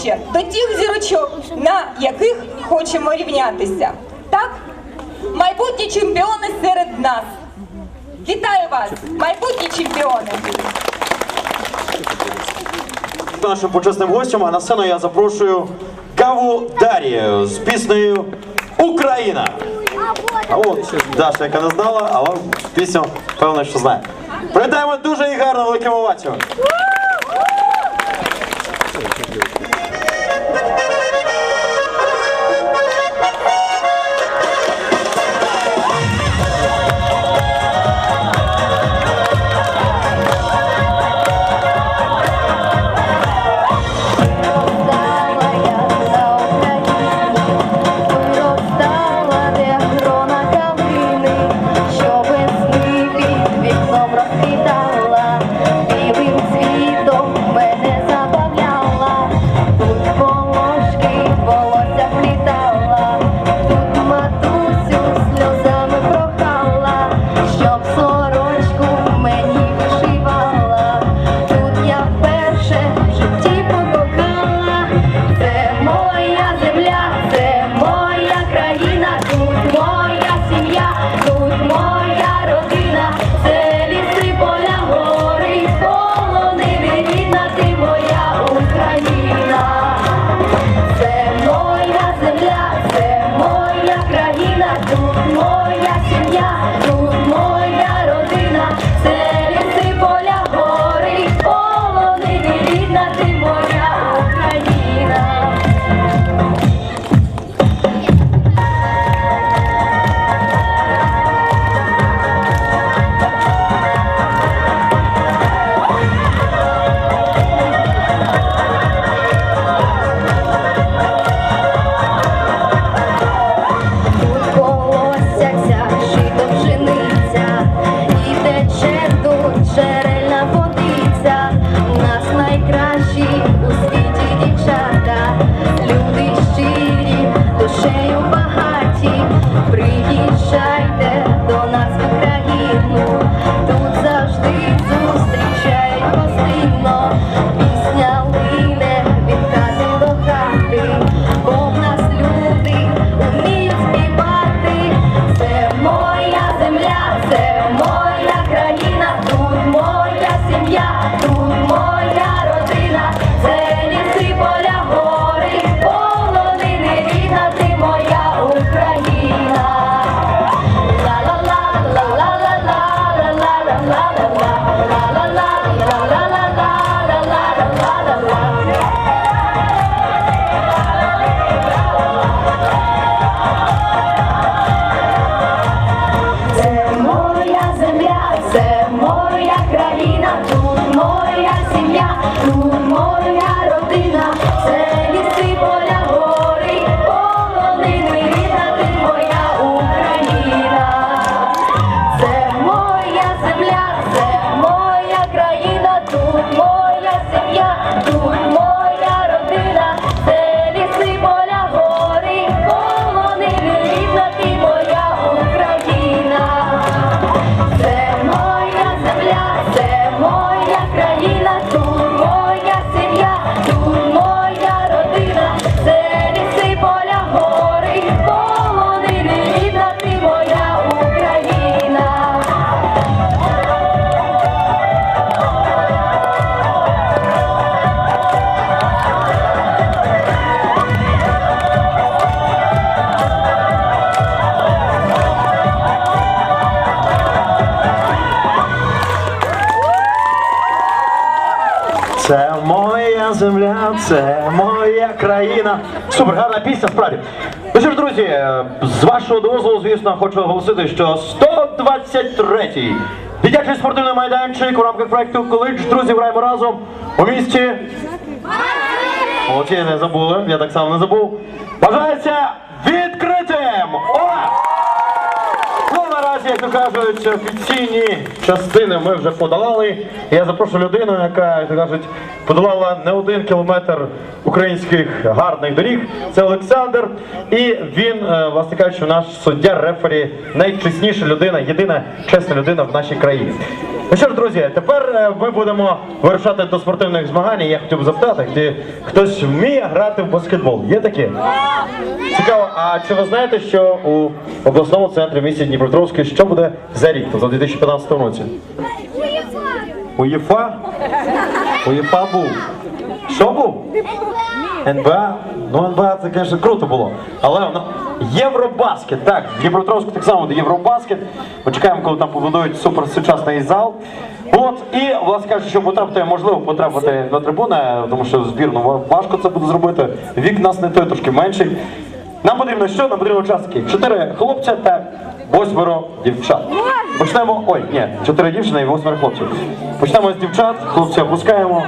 ближче до тих зірочок, на яких хочемо рівнятися. Так, майбутні чемпіони серед нас. Вітаю вас, майбутні чемпіони. Нашим почесним гостям, а на сцену я запрошую каву Дарію з піснею Україна. А от Даша, яка не знала, але пісню певно, що знає. Привітаємо дуже і гарно великим овацією. 对对对 моя сім'я, тут моя родина. земля, це моя країна. Супер, гарна пісня, справді. Ну що ж, друзі, з вашого дозволу, звісно, хочу оголосити, що 123-й дитячий спортивний майданчик у рамках проекту Коледж друзі граємо разом у місті. О, я не забули, я так само не забув. Бажається відкрити! То кажуть, офіційні частини ми вже подолали. Я запрошую людину, яка, як кажуть, подолала не один кілометр українських гарних доріг. Це Олександр. І він, е, власне кажучи, наш суддя, рефері, найчесніша людина, єдина чесна людина в нашій країні. Ну що ж, друзі, тепер е, ми будемо вирушати до спортивних змагань. Я хотів би запитати, хто- хтось вміє грати в баскетбол? Є таке? Цікаво, а чи ви знаєте, що у обласному центрі місті Дніпропетровський що буде за рік, тобто в 2015 році? УЄФА? УЄФА був. Що був? НБА? Ну, НБА це, звісно, круто було. Але ну, Євробаскет, так, в Дніпропетровську так само буде Євробаскет. Ми чекаємо, коли там побудують суперсучасний зал. От, і, власне кажучи, щоб потрапити, можливо, потрапити на трибуни, тому що збірну важко це буде зробити. Вік нас не той трошки менший. Нам потрібно що? Нам потрібно учасники. Чотири хлопця та восьмеро дівчат. Почнемо. Ой, ні, чотири дівчини і восьмеро хлопців. Почнемо з дівчат, хлопці опускаємо.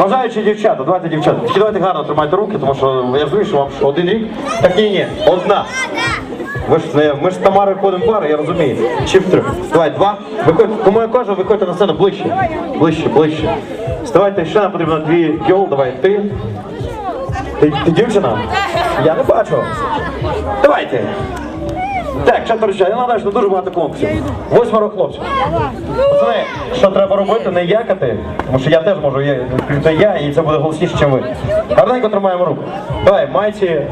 Бажаючи дівчата, давайте дівчата. Тільки давайте гарно тримайте руки, тому що я розумію, що вам один рік. Так ні, ні, одна. Ви ж не, ми ж з Тамарою ходимо пари, я розумію. Чи в трьох. Давай, два. Виходь, кому я кажу, виходьте на сцену ближче. Ближче, ближче. Вставайте, ще нам потрібно дві гьол, давай ти. Ти, ти дівчина? Я не бачу. Давайте. Так, четверо ще. Я що дуже багато конкурсів. Восьмеро хлопців. Пацани, що треба робити, не якати, тому що я теж можу я- це я, і це буде голосніше, ніж ви. Гарненько тримаємо руку. Давай, майці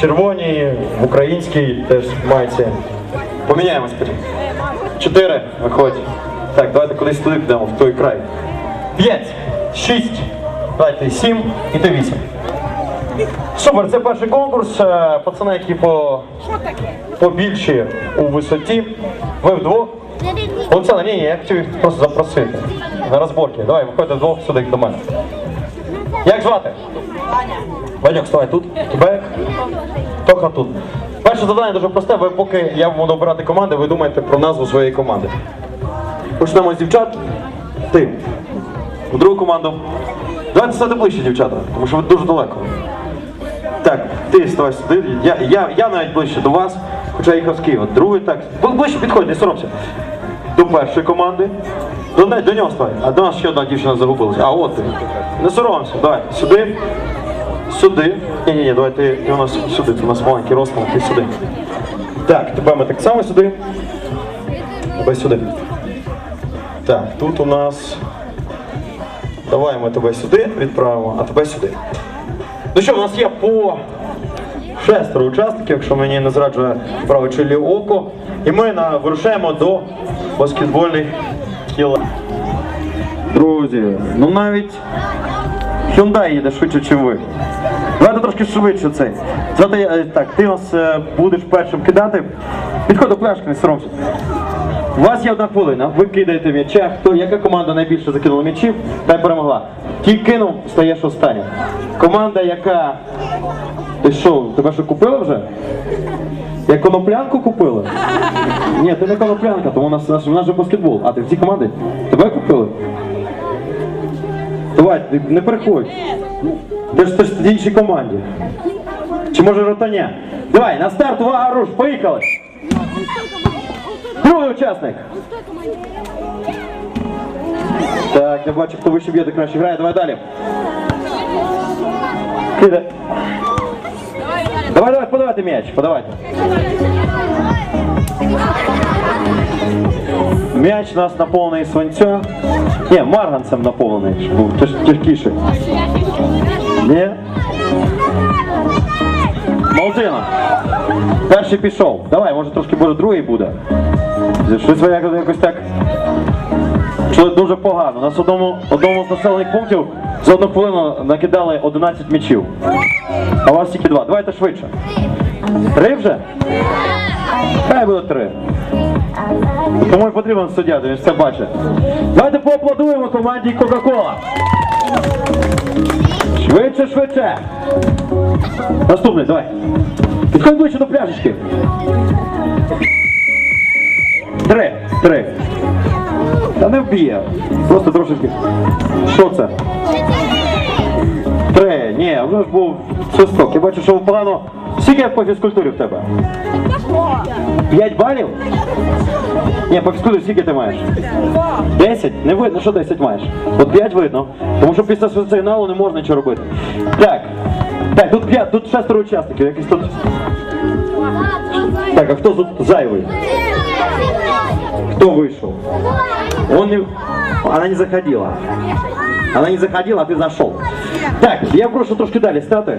червоні, в українській теж майці. Поміняємось потім. Чотири, виходь. Так, давайте кудись туди підемо, в той край. П'ять, шість, давайте сім і ти вісім. Супер, це перший конкурс. Е, Пацани, які по побільші у висоті. Ви вдвох. Олександр, ні, ні, я хотів їх просто запросити на розборки. Давай, виходьте вдвох сюди до мене. Як звати? Ваньок, вставай тут. Тебе? Тоха тут. Перше завдання дуже просте, ви поки я буду обирати команди, ви думаєте про назву своєї команди. Почнемо з дівчат. Ти. В другу команду. Давайте стати ближче, дівчата, тому що ви дуже далеко. Так, ти ставай сюди. Я, я, я навіть ближче до вас, хоча їхав з Києва. Другий так. Ближче підходь, не соромся. До першої команди. До, до нього ставай. А до нас ще одна дівчина загубилася. А от ти. Не соромся. Давай. Сюди. Сюди. Ні, ні, ні, давай ти, ти у нас сюди, ти у нас маленький ростом, ти сюди. Так, тепер ми так само сюди. Тебе сюди. Так, тут у нас. Давай ми тебе сюди відправимо, а тебе сюди. Ну що, у нас є по шестеро учасників, якщо мені не зраджує праве чи ліве око. І ми вирушаємо до баскетбольних кіл. Друзі, ну навіть Hyundai їде швидше, ніж ви. Давайте трошки швидше цей. Звати, е, так, ти нас е, будеш першим кидати. Підходь до пляшки, не соромся. У вас є одна хвилина. Ви кидаєте м'яча. Хто, яка команда найбільше закинула м'ячів, та й перемогла. Ті кинув, стаєш останнім. Команда, яка. Ти що, тебе що купили вже? Я коноплянку купили? Ні, ти не коноплянка, тому у нас, у нас, у нас же баскетбол. А ти в цій команді? Тебе купили? Давай, не приходь. Ти ж ти ж в іншій команді. Чи може ротаня? Давай, на старт, увага, руш, поїхали! Другий учасник. Так, я бачу, хто вище б'є, то краще грає. Давай далі. Кидай. Давай, давай, подавайте м'яч, подавайте. М'яч у нас наповнений свинця. Ні, марганцем наповнений, щоб був тяж, тяжкіше. Ні? Молодчина. Перший пішов. Давай, може трошки може другий буде. Щось ви якось, так. Що дуже погано. У нас одному, одному з населених пунктів за одну хвилину накидали 11 м'ячів. А у вас тільки два. Давайте швидше. Три вже? Хай буде три. Тому і потрібен суддя, він це бачить. Давайте поаплодуємо команді Кока-Кола. Швидше, швидше. Наступний, давай. Підходь ближче до пляшечки. Три. Три. Та не вб'є. Просто трошечки. Що це? Три. Ні, вже ж був свисток. Я бачу, що погано Скільки по фізкультурі в тебе? П'ять балів? Ні, по фізкультурі скільки ти маєш? Десять? Не видно, що 10 маєш. От 5 видно. Тому що після сигналу не можна нічого робити. Так. Так, тут 5, тут шестеро учасників. Якийсь тут. Так, а хто тут зайвий? Кто вышел? Он не... Она не заходила. Она не заходила, а ты зашел. Так, я прошу трошки далі стати.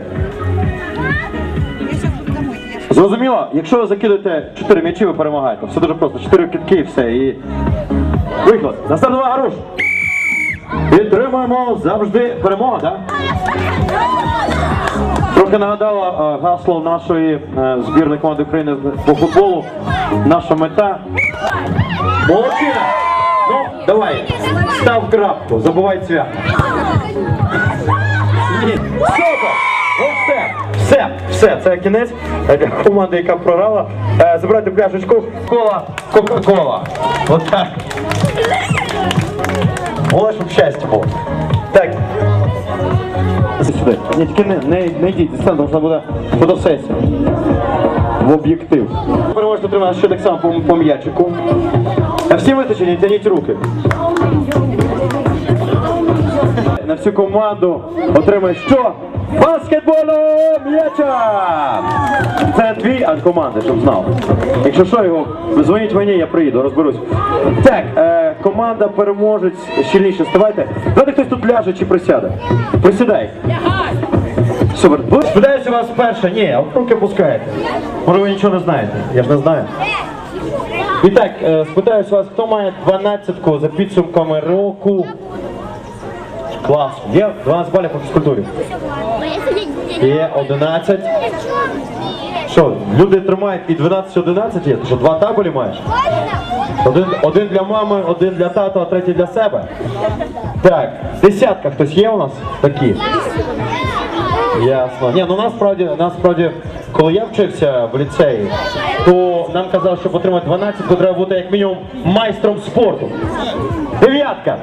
Зрозуміло, якщо ви закидуєте 4 м'ячі, ви перемагаєте. Все дуже просто. 4 китки і все. І... Виходь. На стартова руш. Підтримуємо завжди перемога, так? Трохи нагадала е, гасло нашої е, збірної команди України по футболу. Наша мета. Молодчина! Ну, давай, став крапку, забувай. Ні, Супер! Ну все, все, все, це кінець. Е, Для команди, яка програла. Е, Забирайте пляшечку. Кола, Кока-Кола. Отак. Головне, щоб щастя було. Так. Сюди. Ні, тільки не, не, не йдіть, тому що буде фотосесія. В об'єктив. Переможете отримати ще так само по, по м'ячику. А всі витачені, тяніть руки. На всю команду отримає що? Баскетбольного м'яча! Це твій аж команди, щоб знав. Якщо що, його дзвоніть мені, я приїду, розберусь. Так, е, команда переможець щільніше ставайте. Давайте хтось тут ляже чи присяде. Присідай. Супер. Спитаюся вас перше. Ні, а руки пускаєте. Може ви нічого не знаєте? Я ж не знаю. І так, е, спитаюся вас, хто має 12 за підсумками року? Клас. Є 12 балів по фізкультурі. Є 11. Що, люди тримають і 12-11 є? Ти що, два табелі маєш? Один, один для мами, один для тата, а третій для себе. Так, десятка хтось є у нас такі? Ясно. Ні, ну насправді, насправді, коли я вчився в ліцеї, то нам казали, щоб отримати 12, то треба бути як мінімум майстром спорту. Дев'ятка.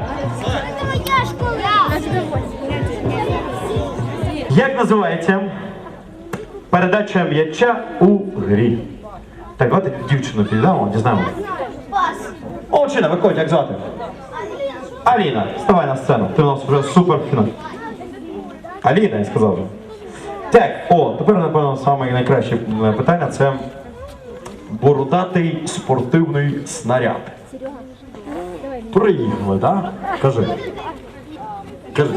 Як називається передача м'яча у грі? Так, давайте дівчину піддамо, дізнаємося. Олчина, виходь, як звати? Аліна, вставай на сцену. Ти у нас вже супер фінал. Аліна, я сказав. Так, о, тепер, напевно, саме найкраще е, питання це бородатий спортивний снаряд. Приїхали, так? Кажи. Кажи.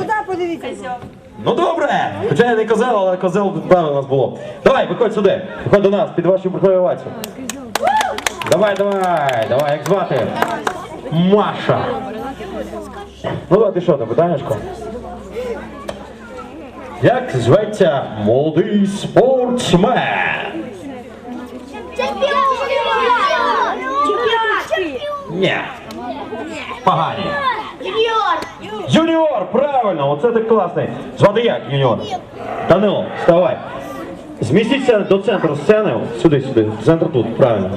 Ну добре! Хоча я не козел, але козел правильно у нас було. Давай, виходь сюди. Виходь до нас, під вашу приховувацію. Давай, давай, давай, як звати? Маша. Ну давай ти що, там питаннячко? Як зветься молодий спортсмен? Чемпіон! Чемпіон! Ні. Погані. Юніор, правильно, оце ти класний. Звати як, юніор? Данило, вставай. Змістіться до центру сцени, сюди, сюди, центр тут, правильно.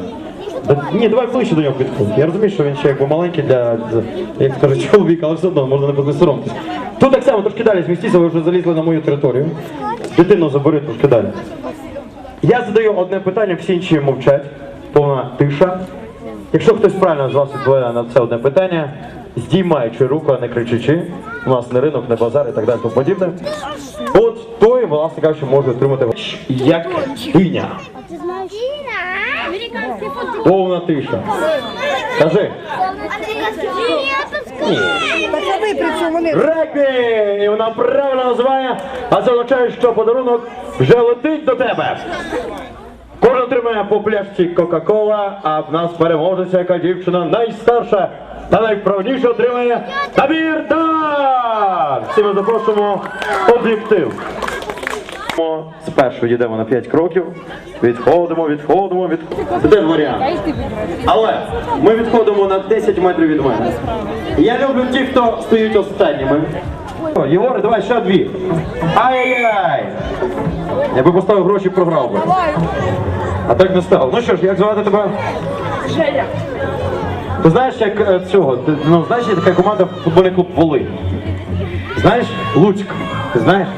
Да, ні, давай ближче до нього підходь. Я розумію, що він ще якби маленький для, як кажуть, чоловіка, але все одно можна не буде соромтись. Тут так само трошки далі змістіться, ви вже залізли на мою територію. Дитину забери трошки далі. Я задаю одне питання, всі інші мовчать. Повна тиша. Якщо хтось правильно з вас відповідає на це одне питання, здіймаючи руку, а не кричачи, у нас не ринок, не базар і так далі тому подібне. От той, власне кажучи, може отримати як диня. Повна тиша. Кажи. Ні. Регбі! І вона правильно називає, а це означає, що подарунок вже летить до тебе. Кожен отримає по пляшці Кока-Кола, а в нас переможеться, яка дівчина найстарша та найправніше отримає набір дар! Всі ми запрошуємо об'єктив. Спершу йдемо на 5 кроків, відходимо, відходимо, відходимо. Це варіант. Але ми відходимо на 10 метрів від мене. Я люблю ті, хто стоять останніми. Єгоре, давай ще дві. Ай-яй-яй! Я би поставив гроші, програв би. А так не став. Ну що ж, як звати тебе? Женя. Ти знаєш, як е, цього? Ну, знаєш, така команда футбольний клуб Воли. Знаєш? Луцьк. Ти знаєш?